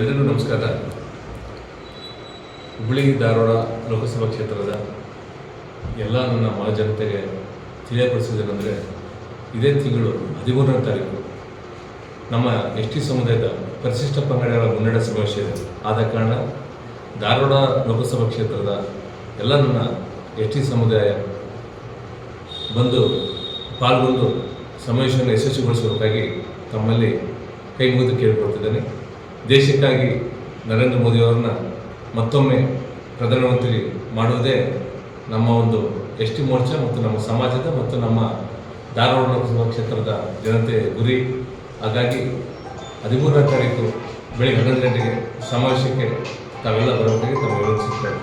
ಎಲ್ರಿಗೂ ನಮಸ್ಕಾರ. ಹುಬ್ಬಳ್ಳಿ ಧಾರವಾಡ ಲೋಕಸಭಾ ಕ್ಷೇತ್ರದ ಎಲ್ಲ ನನ್ನ ಮಹಾಜನತೆಗೆ ತಿಳಿಯಪಡಿಸೋದೇನೆಂದರೆ ಇದೇ ತಿಂಗಳು ಹದಿಮೂರನೇ ತಾರೀಕು. ನಮ್ಮ ಎಸ್ ಟಿ ಸಮುದಾಯದ ಪರಿಶಿಷ್ಟ ಪಂಗಡಗಳ ಮುನ್ನಡೆ ಸಮಾವೇಶ ಇದೆ ಆದ ಕಾರಣ ಧಾರವಾಡ ಲೋಕಸಭಾ ಕ್ಷೇತ್ರದ ಎಲ್ಲ ನನ್ನ ಎಸ್ ಟಿ ಸಮುದಾಯ ಬಂದು ಪಾಲ್ಗೊಂಡು ಸಮಾವೇಶವನ್ನು ಯಶಸ್ವಿಗೊಳಿಸುವುದಕ್ಕಾಗಿ ತಮ್ಮಲ್ಲಿ ಕೈ ಮುಗಿದು ಕೇಳಿಕೊಳ್ತಿದ್ದೇನೆ. ದೇಶಕ್ಕಾಗಿ ನರೇಂದ್ರ ಮೋದಿಯವರನ್ನ ಮತ್ತೊಮ್ಮೆ ಪ್ರಧಾನಮಂತ್ರಿ ಮಾಡುವುದೇ ನಮ್ಮ ಒಂದು ಎಸ್ ಟಿ ಮೋರ್ಚಾ ಮತ್ತು ನಮ್ಮ ಸಮಾಜದ ಮತ್ತು ನಮ್ಮ ಧಾರವಾಡ ಲೋಕಸಭಾ ಕ್ಷೇತ್ರದ ಜನತೆ ಗುರಿ. ಹಾಗಾಗಿ ಹದಿಮೂರನೇ ತಾರೀಕು ಬೆಳಿಗ್ಗೆ ಹನ್ನೊಂದು ಗಂಟೆಗೆ ಸಮಾವೇಶಕ್ಕೆ ತಾವೆಲ್ಲ ಬರೋದಕ್ಕೆ ತಾವು ವಿನಂತಿಸುತ್ತೇವೆ